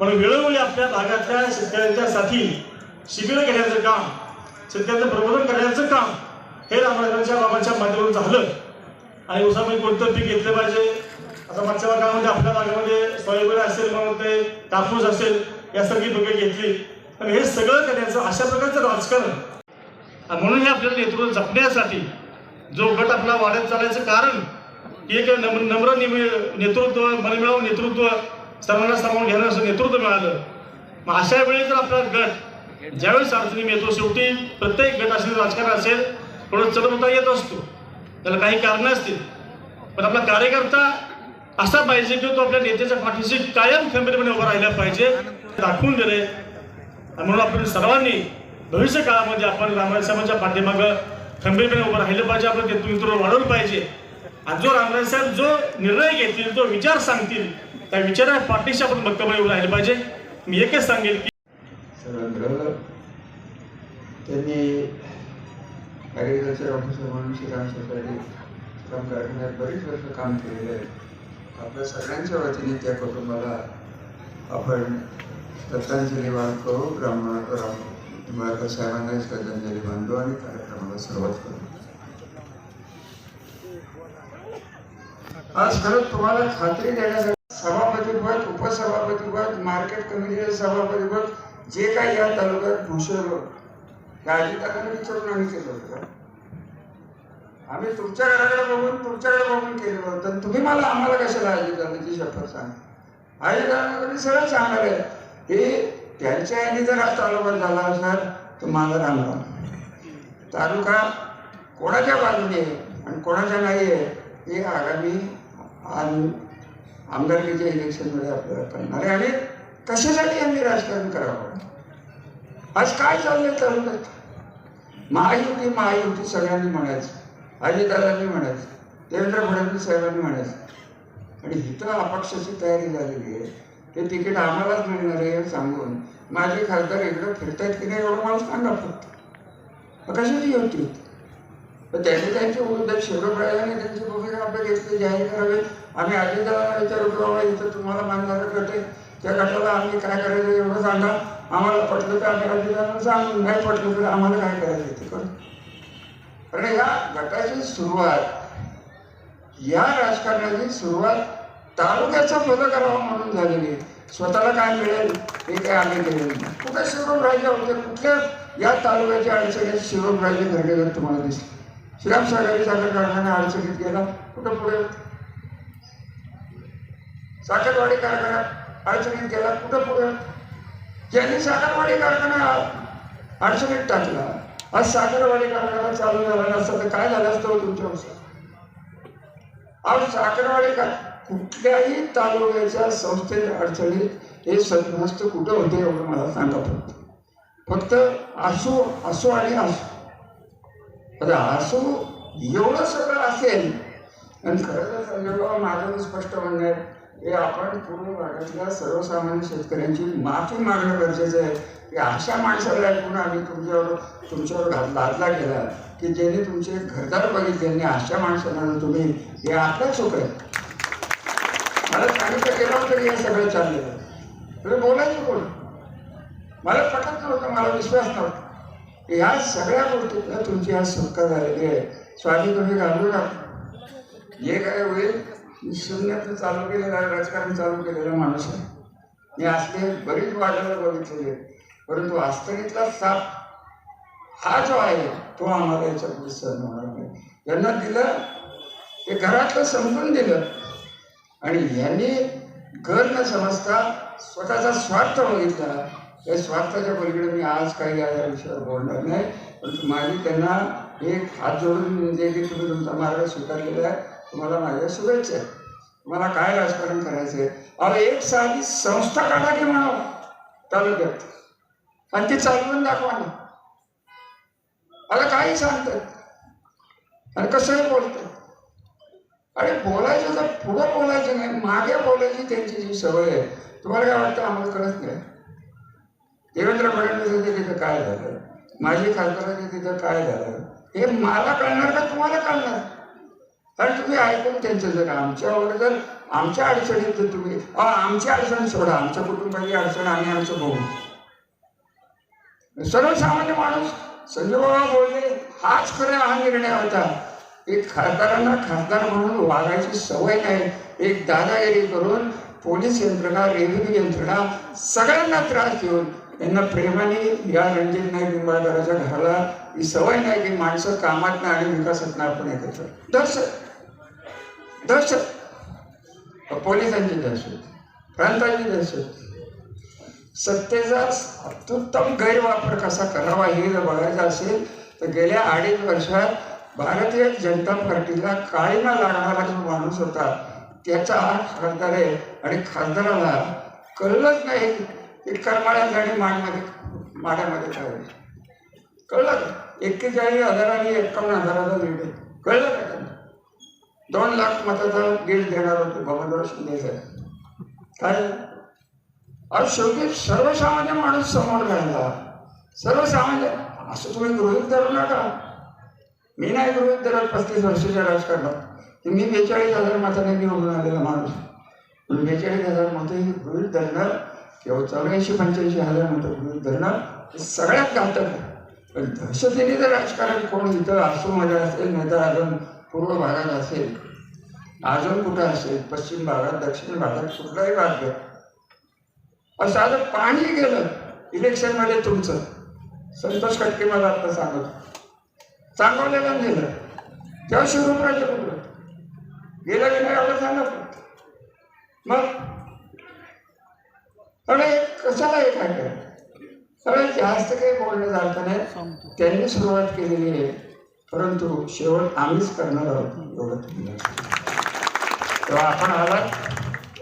म्हणून वेळोवेळी आपल्या भागातल्या शेतकऱ्यांच्यासाठी शिबिरं घेण्याचं काम शेतकऱ्यांचं प्रबोधन करण्याचं काम हे रामराजांच्या बाबांच्या माध्यमातून झालं. आणि उसामध्ये कोणतं पीक घेतलं पाहिजे? आता मागच्या भागामध्ये आपल्या भागामध्ये सोयाबीन असेल मग ते कापूस असेल यासारखी पिके घेतली. आणि हे सगळं करण्याचं अशा प्रकारचं राजकारण. म्हणून हे आपल्याला नेतृत्व जपण्यासाठी जो गट आपला वाढत चालायचं कारण एक नम्र नम्र निम- नेतृत्व मनमिळावून नेतृत्व सर्वांना सामावून घेण्याचं असं नेतृत्व मिळालं. मग अशा वेळी जर आपला गट ज्यावेळेस अडचणी येतो शेवटी प्रत्येक गट असेल राजकारण असेल थोडं चढवता येत असतो. त्याला काही कारणं असतील. पण आपला कार्यकर्ता असा पाहिजे की तो आपल्या नेत्याच्या पाठीशी कायम खंबीरपणे उभा राहिला पाहिजे दाखवून दिले. म्हणून आपण सर्वांनी भविष्य काळामध्ये आपण रामराज साहेबांच्या पाठीमागं खंबीरपणे उभं राहिलं पाहिजे आपलं नेतृत्व वाढवलं पाहिजे. आणि जो रामराज साहेब जो निर्णय घेतील जो विचार सांगतील त्या विचारा पाठीशी आपण भक्कमपणे येऊ राहिले पाहिजे. मी एकच सांगेल की सुरेंद्र त्यांनी ॲग्रिकल्चर ऑफिसर म्हणून श्रीराम सोसायटी श्रीराम कारखान्यात बरीच वर्ष काम केलेलं आहे. आपल्या सगळ्यांच्या वतीने त्या कुटुंबाला आपण श्रद्धांजली वाहन करू राम राम निंबाळकर साहेबांना श्रद्धांजली बांधतो आणि कार्यक्रमाला सुरुवात करू आज खरंच तुम्हाला खात्री देण्यासाठी सभापतीपद उपसभापतीपद मार्केट कमिटीचे सभापतीपद जे काही या तालुक्यात भूषवलं त्या अजिताकडे विचारून आम्ही केलं होतं. आम्ही तुमच्या घराकडे बघून तुमच्याकडे बघून केलं होतं. तुम्ही मला आम्हाला कशाला अजिताची शपथ सांगा? अजिताकडे सगळं सांगणार आहे हे त्यांच्या याने जर आज तालुका झाला असणार तर माझा राम राम तालुका कोणाच्या बाजूने आहे? आणि कोणाच्या नाही आहे हे आगामी आमदारकीच्या इलेक्शनमध्ये आपल्याला कळणार आहे. आणि कशासाठी यांनी राजकारण करावं? आज काय चाललंय तालुक्यात? महायुती महायुती सगळ्यांनी म्हणायचं. अजितदादांनी म्हणायचं. देवेंद्र फडणवीस साहेबांनी म्हणायचं. आणि इथं अपक्षाची तयारी झालेली आहे. ते तिकीट आम्हालाच मिळणार आहे हे सांगून माझे खासदार इकडं फिरतायत की नाही एवढं मला सांगा फक्त. मग कशाची होती? पण त्यांनी त्यांचे विरुद्ध शिवरायाने त्यांचे भूमिका आपल्या घेतले जाहीर करावे. आम्ही अजितदादा विचारू इथं तुम्हाला मानणारं करते त्या गटाला आम्ही काय करायचं एवढं सांगा. आम्हाला पटलं तर आम्ही अजितदादांना सांगून नाही पटलं तर आम्हाला काय करायचं ते करू. कारण या गटाची सुरुवात या राजकारणाची सुरुवात तालुक्याचा पद करावा म्हणून झालेली आहे. स्वतःला काय मिळेल हे काय आम्ही केलेलं नाही. कुठे शिवराम राजे होते कुठल्या या तालुक्याच्या अडचणीत शिवराम राजे घडलेलं तुम्हाला दिसले? श्रीराम सागरी साखर कारखाना अडचणीत गेला कुठं पुढे? साखरवाडी कारखाना अडचणीत गेला कुठं पुढे? ज्यांनी साखरवाडी कारखाना अडचणीत टाकला आज साखरवाडी कारखाना चालू झाला नसता तर काय झालं असतं हो तुमच्या आज साखरवाडी का कुठल्याही तालुक्याच्या संस्थेच्या अडचणीत हे सद्मस्त कुठं होते एवढं मला सांगत फक्त. फक्त आसू असो आणि असो. आता असू एवढं सगळं असेल आणि खरं तर माझं स्पष्ट म्हणणं आहे हे आपण पूर्ण भागातल्या सर्वसामान्य शेतकऱ्यांची माफी मागणं गरजेचं आहे. की अशा माणसाला ऐकून आम्ही तुमच्यावर तुमच्यावर घात लादला गेला की ज्यांनी तुमचे घरदार बघितले आणि अशा माणसांना तुम्ही हे आपलं चूक आहे. मला सांगितलं गेलं होतं हे सगळं चाललेलं तुम्ही बोलायचं कोण? मला पटत नव्हतं मला विश्वास नव्हता. या सगळ्या गोष्टीतनं तुमची आज सुटका झालेली आहे. स्वामी तुम्ही घालू नका. जे काय होईल मी चालू केलेलं आहे, राजकारण चालू केलेला माणूस. आहे मी असले बरीच वाटायला बघितलेली आहे परंतु वास्तविकला साप हा जो आहे तो आम्हाला याच्या सहन होणार नाही. यांना दिलं ते घरातलं समजून दिलं. आणि यांनी घर न समजता स्वतःचा स्वार्थ बघितला. त्या स्वार्थाच्या पलीकडे मी आज काही या विषयावर बोलणार नाही. परंतु माझी त्यांना एक हात जोडून म्हणजे की तुम्ही तुमचा मार्ग स्वीकारलेला आहे तुम्हाला माझ्या शुभेच्छा आहेत. तुम्हाला काय राजकारण करायचं आहे? अरे एक साधी संस्था काढा की म्हणावं? तालुक्यात आणि ती चालवून दाखवा ना. अरे काही सांगतात. आणि कसंही बोलतात. अरे बोलायचं तर पुढं बोलायचं नाही. मागे बोलायची त्यांची जी सवय आहे. तुम्हाला काय वाटतं? आम्हाला कळत नाही. देवेंद्र फडणवीस तिथं काय झालं? माझी खासदाराचे तिथं काय झालं? हे मला कळणार का तुम्हाला कळणार? कारण तुम्ही ऐकून त्यांचं जर आमच्यावर जर आमच्या अडचणीत जर तुम्ही आमची अडचण सोडा. आमच्या कुटुंबाची अडचण आम्ही आमचं बघू. सर्वसामान्य माणूस संजयबाबा बोलले हाच खरा हा निर्णय होता. एक खासदारांना खासदार म्हणून वागायची सवय नाही. एक दादागिरी करून पोलीस यंत्रणा रेव्हेन्यू यंत्रणा सगळ्यांना त्रास देऊन यांना प्रेमाने या रणजित नाईक निंबाळकराच्या घराला ही सवय नाही की माणसं कामात आणि विकासात आपण एकत्र. दहशत दहशत पोलिसांची दहशत प्रांतांची दहशत सत्तेचा अत्युत्तम गैरवापर कसा करावा हे जर बघायचं असेल तर गेल्या अडीच वर्षात भारतीय जनता पार्टीला काळीमा लागणारा जो माणूस होता त्याचा हा खासदार आहे आणि खासदाराला कळलंच नाही की करमाळ्यात आणि माडमध्ये माड्यामध्ये ठेवली कळलं का? एक्केचाळीस हजारांनी एकावन्न हजाराचा लीड आहे. कळलं का त्यांना? दोन लाख मताचा लीड देणार होते भगवंतराव शिंदे साहेब. काय अरे शेवटी सर्वसामान्य माणूस समोर राहिला. सर्वसामान्य असं तुम्ही गृहित धरू नका. मी नाही गृहित धरत पस्तीस वर्षाच्या राजकारणात. मी बेचाळीस हजार मताने निवडून आलेला माणूस. बेचाळीस हजार मतं गृहित धरणार किंवा चौऱ्याऐंशी पंच्याऐंशी हजार मतं गृहित धरणं हे सगळ्यात घातक आहे. पण दहशतीने जर राजकारण कोण इथं आसूमध्ये असेल नाही तर अजून पूर्व भागात असेल अजून कुठं असेल पश्चिम भागात दक्षिण भागात कुठलाही भाग घ्या असं आता पाणी गेलं इलेक्शनमध्ये तुमचं. संतोष कटके मला आता सांगत चांगवलेलं गेलं तेव्हा शिवराजे कुठलं गेलं गेलं एवढं सांगत मग अरे कशाला हे काय सगळ्यात जास्त काही बोलणं जातं नाही. त्यांनी सुरुवात केलेली आहे. परंतु शेवट आम्हीच करणार आहोत एवढं. तेव्हा आपण आलात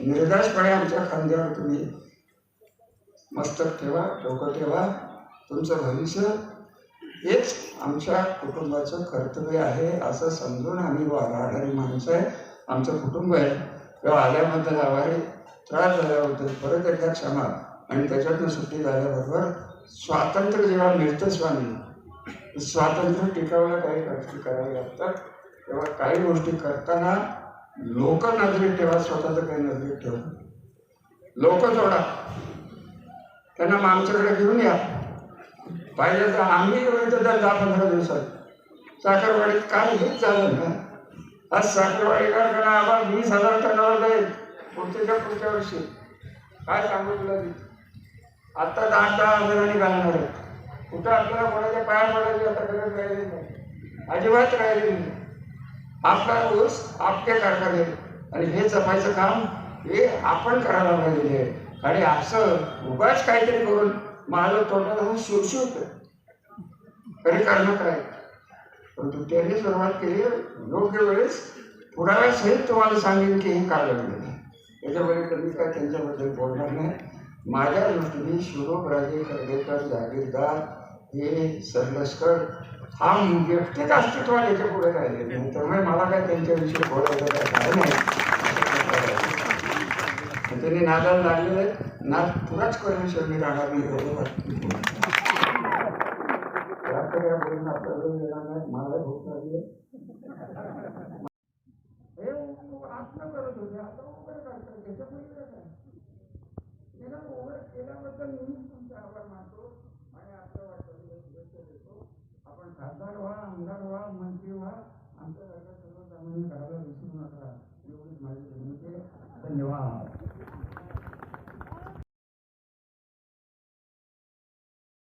निर्दासपणे आमच्या खांद्यावर तुम्ही मस्तक ठेवा डोकं ठेवा. तुमचं भविष्य हेच आमच्या कुटुंबाचं कर्तव्य आहे असं समजून आम्ही वाढणारी माणसं आहे. आमचं कुटुंब आहे. तेव्हा आल्याबद्दल आभारी. त्रास झाल्याबद्दल परत एकदा क्षमा आणि त्याच्यातनं सुट्टी झाल्याबरोबर स्वातंत्र्य जेव्हा मिळतं स्वामी स्वातंत्र्य टिकावला काही गोष्टी कराव्या लागतात. तेव्हा काही गोष्टी करताना लोक नजरेत ठेवा स्वतःचं काही नजरेत ठेवा. लोक जोडा. त्यांना मग आमच्याकडे घेऊन या. पाहिजे तर आम्ही येऊ तर दहा पंधरा दिवसात. साखरवाडीत काय हेच झालं ना. आज साखरवाडी आम्हाला वीस हजार टनावर जाईल पुढच्या पुढच्या वर्षी. काय सांगू तुला मी? आत्ता दहा दहा हजारांनी घालणार आहे. कुठं आपल्याला कोणाच्या पाया पडायची आता गरज राहिली नाही. अजिबात राहिली नाही. आपला ऊस आपल्या कारखाने आणि हे जपायचं काम हे आपण करायला पाहिजे आहे. आणि असं उगाच काहीतरी करून माझं तोंडाला होऊन शिवशिवत तरी कारण काय? परंतु त्यांनी सुरुवात केली योग्य वेळेस पुराव्यासहित तुम्हाला सांगेन की हे काय घडलेलं त्याच्यामुळे काय त्यांच्याबद्दल बोलणार नाही. माझ्या दृष्टीने शिवरोग राजे जागीरदार हे सरलस्कर हा मुलगी व्यक्तिक अस्तित्वात याच्यापुढे राहिले. नाही त्यामुळे मला काय त्यांच्याविषयी बोलायचं काय काय नाही. त्यांनी नादाला लागलेलं. आहेत. नाद पुराच करून मी राहणार नाही. एवढं आपल्याला जास्त काय मला उघड करतात त्याच्यामुळे काय त्याला उघड केल्याबद्दल मी तुमचे आभार मानतो